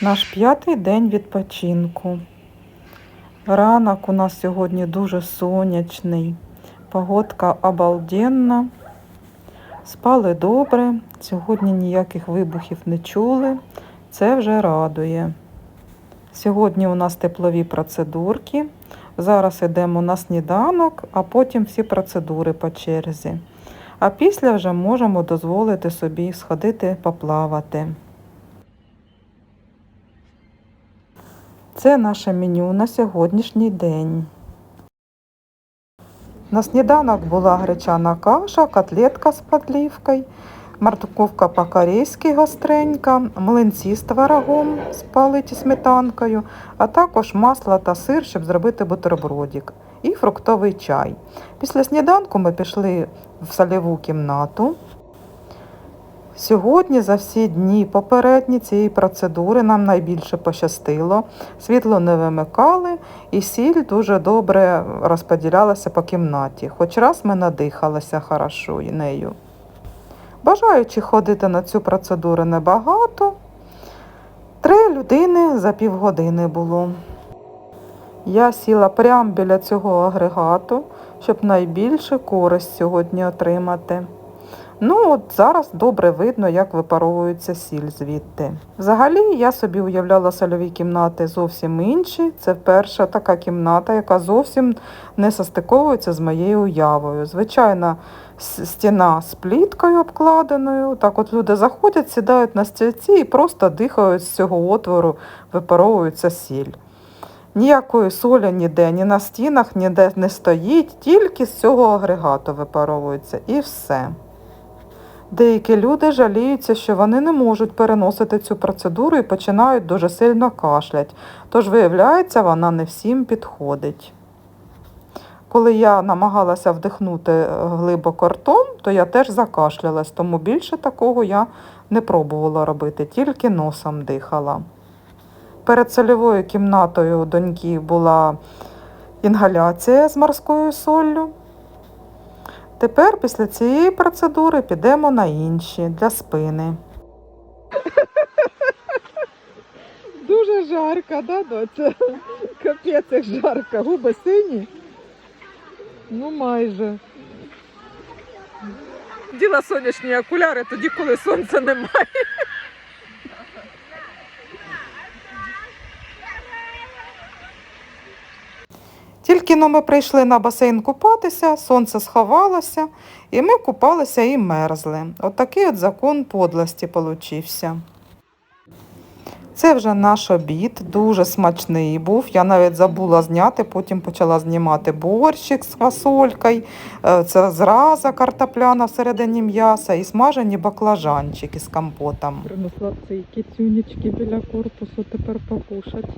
Наш п'ятий день відпочинку. Ранок у нас сьогодні дуже сонячний, погодка обалденна. Спали добре, сьогодні ніяких вибухів не чули. Це вже радує. Сьогодні у нас теплові процедурки. Зараз йдемо на сніданок, а потім всі процедури по черзі. А після вже можемо дозволити собі сходити поплавати. Це наше меню на сьогоднішній день. На сніданок була гречана каша, котлетка з подлівкою, морковка по-корейськи гостренька, млинці з творогом з политі сметанкою, а також масло та сир, щоб зробити бутербродик, і фруктовий чай. Після сніданку ми пішли в сольову кімнату. Сьогодні за всі дні попередні цієї процедури нам найбільше пощастило. Світло не вимикали, і сіль дуже добре розподілялася по кімнаті. Хоч раз ми надихалися хорошо нею. Бажаючих ходити на цю процедуру небагато. Три людини за півгодини було. Я сіла прямо біля цього агрегату, щоб найбільше користь сьогодні отримати. Ну, от зараз добре видно, як випаровується сіль звідти. Взагалі, я собі уявляла сольові кімнати зовсім інші. Це перша така кімната, яка зовсім не состиковується з моєю уявою. Звичайна стіна з пліткою обкладеною. Так от люди заходять, сідають на стільці і просто дихають з цього отвору, випаровується сіль. Ніякої солі ніде, ні на стінах, ніде не стоїть, тільки з цього агрегату випаровується і все. Деякі люди жаліються, що вони не можуть переносити цю процедуру і починають дуже сильно кашлять. Тож, виявляється, вона не всім підходить. Коли я намагалася вдихнути е, глибоко ртом, то я теж закашлялась, тому більше такого я не пробувала робити, тільки носом дихала. Перед сольовою кімнатою доньки була інгаляція з морською соллю. Тепер після цієї процедури підемо на інші для спини. Дуже жарко, да, доця? Капець, як жарко. Губи сині? Ну, майже. Діла сонячні окуляри тоді, коли сонця немає. Тільки но ми прийшли на басейн купатися, сонце сховалося, і ми купалися і мерзли. Отакий от закон подлості получився. Це вже наш обід, дуже смачний був. Я навіть забула зняти, потім почала знімати борщик з фасолькою, е, це зраза картопляна всередині м'яса і смажені баклажанчики з компотом. Принесла ці кицюнечки біля корпусу тепер покушать.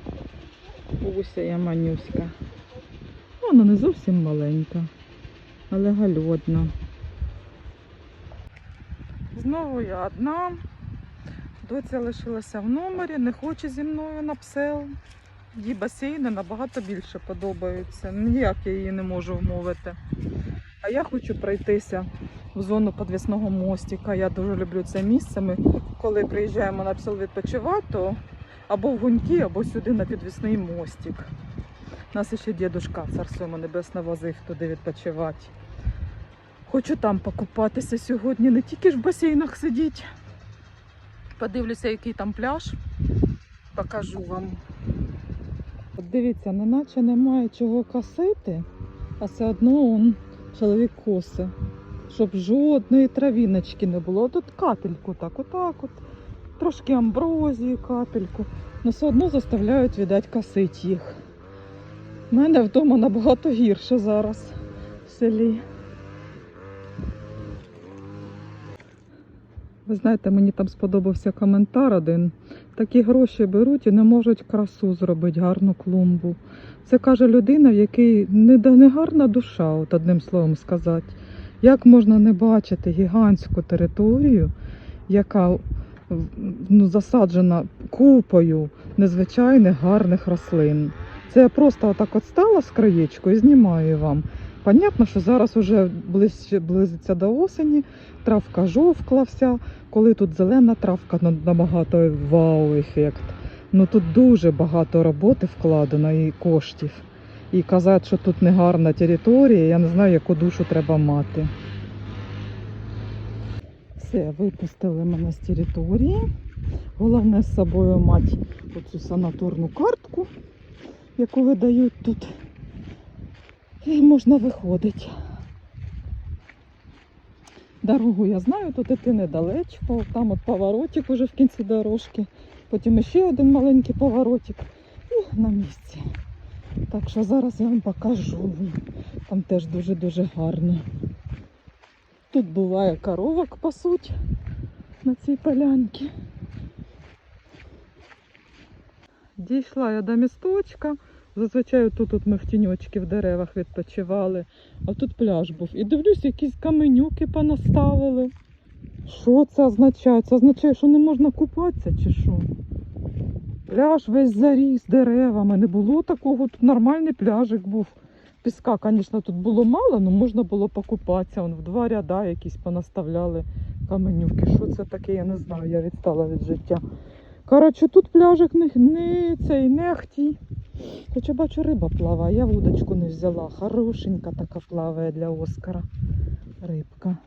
Уся я манюська. Вона не зовсім маленька, але гальодна. Знову я одна. Доця лишилася в номері, не хоче зі мною на псел. Їй басейни набагато більше подобаються. Ніяк я її не можу вмовити. А я хочу пройтися в зону підвісного мостика. Я дуже люблю це місце. Ми коли приїжджаємо на псел відпочивати, то або в гуньки, або сюди на підвісний мостик. Нас ще дідушка, царство йому небесне, возив туди відпочивати. Хочу там покупатися сьогодні, не тільки ж в басейнах сидіти. Подивлюся, який там пляж. Покажу вам. От дивіться, неначе немає чого косити, а все одно он чоловік косе. Щоб жодної травіночки не було. Тут капельку, так, отак от. Трошки амброзії, капельку. але все одно заставляють, віддать, косити їх. У мене вдома набагато гірше зараз в селі. Ви знаєте, мені там сподобався коментар один. Такі гроші беруть і не можуть красу зробити, гарну клумбу. Це каже людина, в якій не, не гарна душа, от одним словом сказати. Як можна не бачити гігантську територію, яка ну, засаджена купою незвичайних гарних рослин. Це я просто отак от стала з краєчку і знімаю вам. Понятно, що зараз ближче близиться до осені, травка жовкла вся. Коли тут зелена травка набагато вау-ефект. Ну тут дуже багато роботи вкладено і коштів. І казати, що тут не гарна територія, я не знаю, яку душу треба мати. Все, випустили мене з території. Головне з собою мати оцю санаторну картку, яку видають тут. І можна виходити. Дорогу я знаю, тут іти недалечко. Там от поворотик уже в кінці дорожки. Потім ще один маленький поворотик. І на місці. Так що зараз я вам покажу. Там теж дуже-дуже гарно. Тут буває коровок пасуть на цій полянці. Дійшла я до місточка. Зазвичай тут, тут ми в тіньочки в деревах відпочивали, а тут пляж був. І дивлюсь, якісь каменюки понаставили. Що це означає? Це означає, що не можна купатися чи що? Пляж весь заріс деревами. Не було такого, тут нормальний пляжик був. Піска, звісно, тут було мало, але можна було покупатися. Вон в два ряда якісь понаставляли каменюки. Що це таке, я не знаю, я відстала від життя. Коротше, тут пляжик не, не цей не. Хоча бачу, риба плаває, я вудочку не взяла. Хорошенька така плаває для Оскара. Рибка.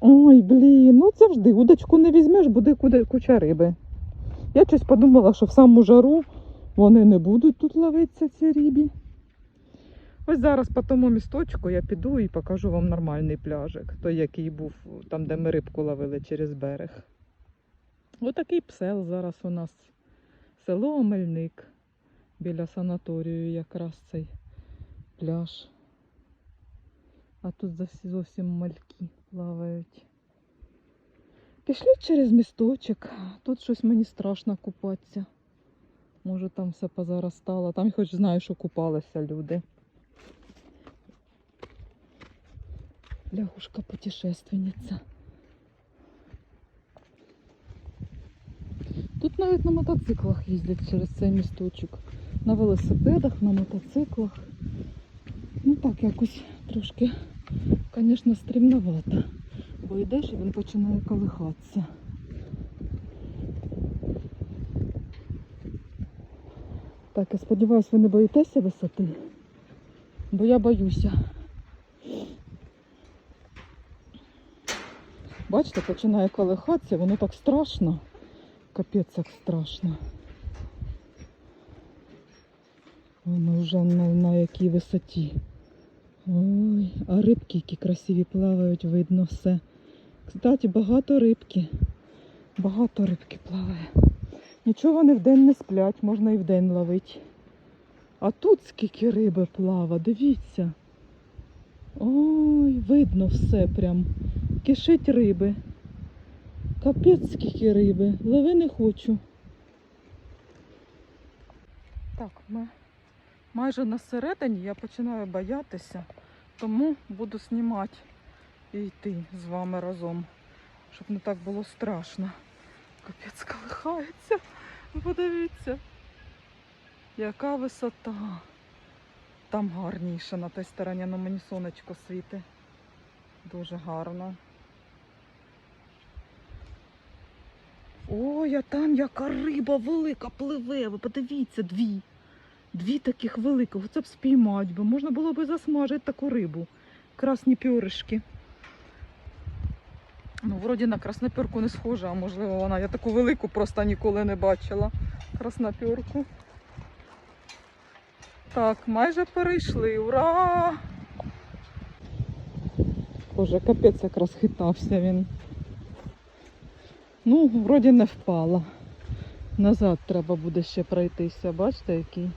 Ой, блін, ну завжди удочку не візьмеш, буде куди- куча риби. Я щось подумала, що в саму жару вони не будуть тут ловитися, ці рибі. Ось зараз по тому місточку я піду і покажу вам нормальний пляжик. Той, який був там, де ми рибку ловили через берег. Отакий псел зараз у нас. Село Омельник. Біля санаторію якраз цей пляж. А тут зовсім- мальки плавають. Пішли через місточок. Тут щось мені страшно купатися. Може там все позаростало. Там хоч знаю, що купалися люди. Лягушка путешественниця. Тут навіть на мотоциклах їздять через цей місточок. На велосипедах, на мотоциклах. Ну так якось трошки, звісно, стрімновато. Бо йдеш і він починає колихатися. Так, я сподіваюся, ви не боїтеся висоти, бо я боюся. Бачите, починає колихатися, воно так страшно. Капець як страшно. Ми вже на, на якій висоті. Ой, а рибки які красиві плавають, видно все. Кстати, багато рибки. Багато рибки плаває. Нічого вони вдень не сплять, можна і вдень ловити. А тут скільки риби плава, дивіться. Ой, видно все прям. Кишить риби. Капець скільки риби. Лови не хочу. Так, ми майже на середині я починаю боятися, тому буду знімати і йти з вами разом, щоб не так було страшно. Капець колихається. Подивіться, яка висота. Там гарніше на той стороні, на мені сонечко світить. Дуже гарно. Ой, а там яка риба велика пливе. Ви подивіться, дві. Дві таких великих. Оце б спіймати би. Можна було б засмажити таку рибу. Красні пюришки. Ну, вроді на краснопірку не схожа, а можливо вона. Я таку велику просто ніколи не бачила. Краснопірку. Так, майже перейшли. Ура! Боже, капець як розхитався він. Ну, вроді не впала. Назад треба буде ще пройтися. Бачите, який?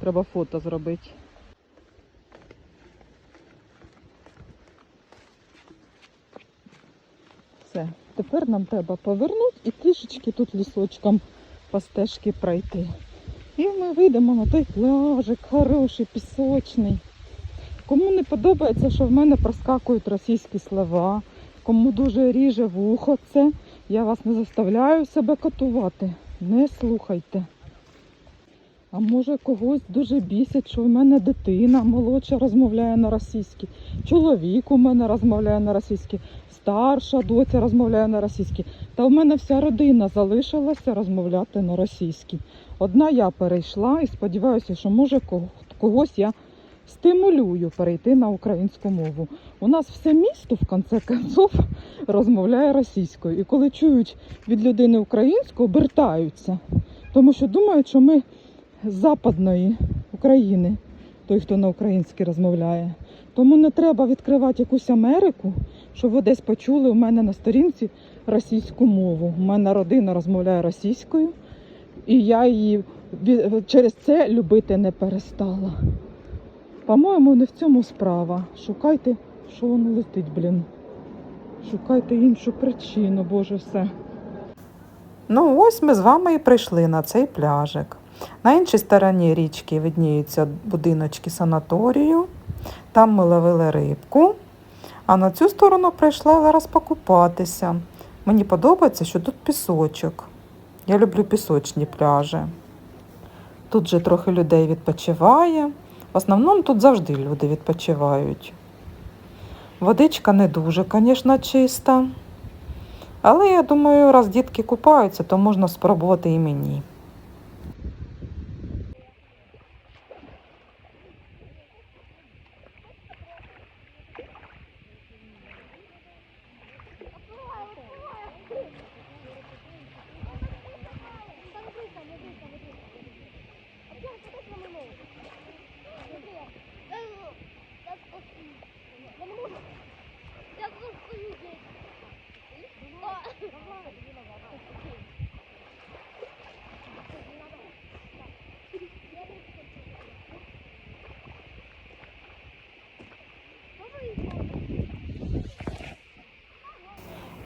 Треба фото зробити. Все. Тепер нам треба повернути і трішечки тут лісочком по стежці пройти. І ми вийдемо на той пляжик, хороший, пісочний. Кому не подобається, що в мене проскакують російські слова, кому дуже ріже вухо це, я вас не заставляю себе катувати. Не слухайте. А може когось дуже бісить, що в мене дитина молодша розмовляє на російській, чоловік у мене розмовляє на російській, старша доця розмовляє на російській. Та в мене вся родина залишилася розмовляти на російській. Одна я перейшла і сподіваюся, що може кого- когось я стимулюю перейти на українську мову. У нас все місто в конце концов розмовляє російською. І коли чують від людини українську, обертаються, тому що думають, що ми з Западної України, той, хто на українській розмовляє. Тому не треба відкривати якусь Америку, щоб ви десь почули у мене на сторінці російську мову. У мене родина розмовляє російською, і я її через це любити не перестала. По-моєму, не в цьому справа. Шукайте, що воно летить, блін. Шукайте іншу причину, боже все. Ну, ось ми з вами і прийшли на цей пляжик. На іншій стороні річки видніються будиночки санаторію. Там ми ловили рибку. А на цю сторону прийшла зараз покупатися. Мені подобається, що тут пісочок. Я люблю пісочні пляжі. Тут же трохи людей відпочиває. В основному тут завжди люди відпочивають. Водичка не дуже, звісно, чиста. Але я думаю, раз дітки купаються, то можна спробувати і мені.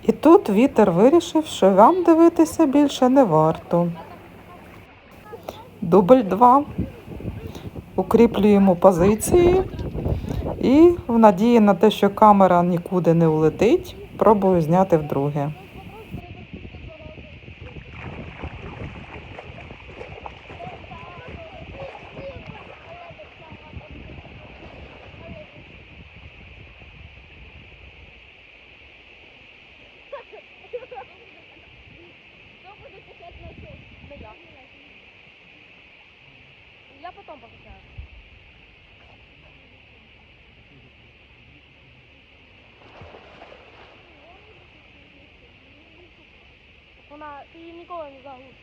І тут вітер вирішив, що вам дивитися більше не варто. Дубль 2. Укріплюємо позиції і в надії на те, що камера нікуди не улетить, пробую зняти вдруге. Я потом покачаю. Вона, ти її ніколи не загубиш.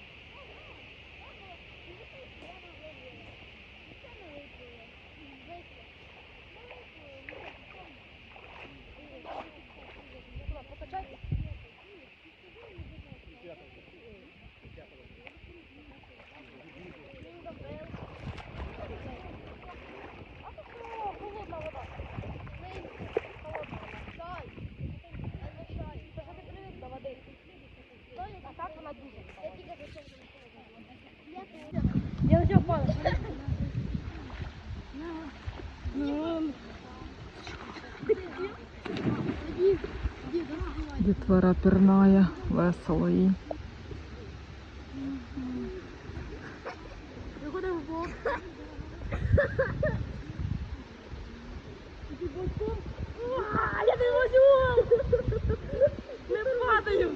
Покачай. А то що, холодна вода. Не холодна. Чай. Це чай. Це ж ти привик до води. А так вона дуже. Я тільки за Я вже впала. Дітвора пірнає, весело їй. Я не можу! Не падаю!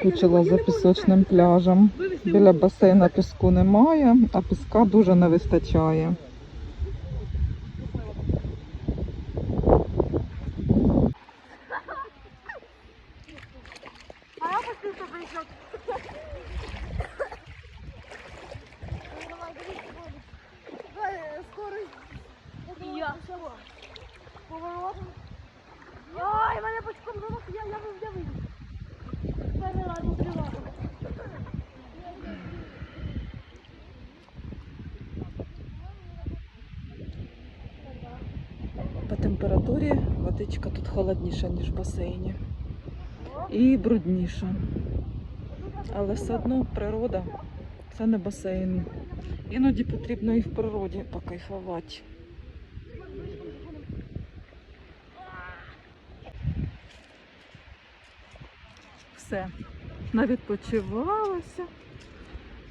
Скучила за пісочним пляжем. Біля басейна піску немає, а піска дуже не вистачає. А я пустился прийшов. Скорость. Я. Поворот. Ой, мене бочком заносить, я, я, я вийду. Перший раз. По температурі водичка тут холодніша, ніж в басейні. І брудніша. Але все одно природа це не басейн. Іноді потрібно і в природі покайфувати. Все, навідпочивалася.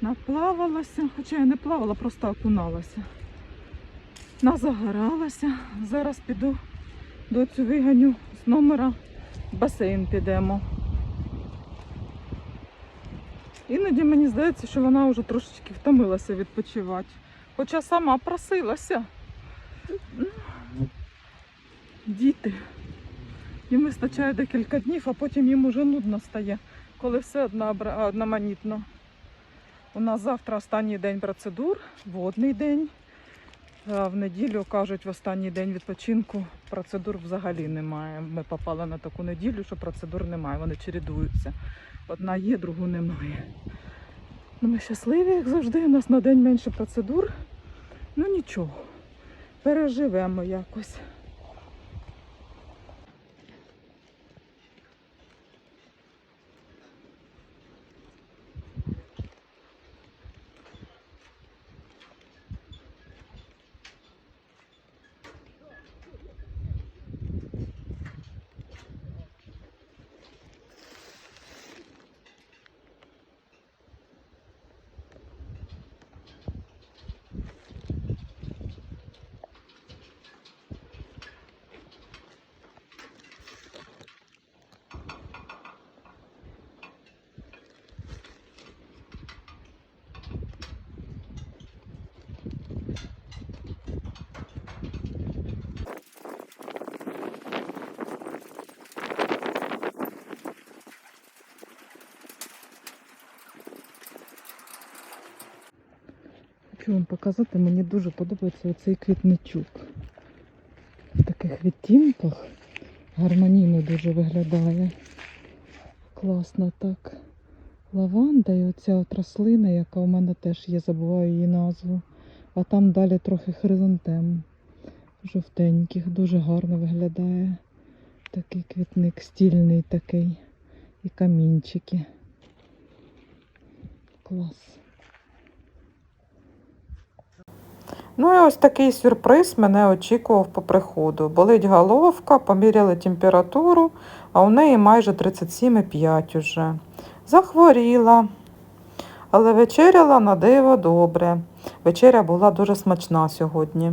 Наплавалася, хоча я не плавала, просто окуналася. Назагоралася. Зараз піду до цю виганю з номера в басейн підемо. Іноді мені здається, що вона вже трошечки втомилася відпочивати. Хоча сама просилася. Діти. Їм вистачає декілька днів, а потім їм уже нудно стає, коли все одноманітно. У нас завтра останній день процедур, водний день. В неділю кажуть, в останній день відпочинку процедур взагалі немає. Ми попали на таку неділю, що процедур немає, вони чередуються. Одна є, другу немає. Ну, ми щасливі, як завжди. У нас на день менше процедур. Ну нічого, переживемо якось. Хочу вам показати, мені дуже подобається оцей квітничок. В таких відтінках гармонійно дуже виглядає. Класно так. Лаванда і оця от рослина, яка у мене теж є, забуваю її назву. А там далі трохи хризантем. Жовтеньких, дуже гарно виглядає. Такий квітник, стільний такий. І камінчики. Клас. Ну і ось такий сюрприз мене очікував по приходу. Болить головка, поміряли температуру, а у неї майже 37,5 уже. Захворіла. Але вечеряла на диво добре. Вечеря була дуже смачна сьогодні.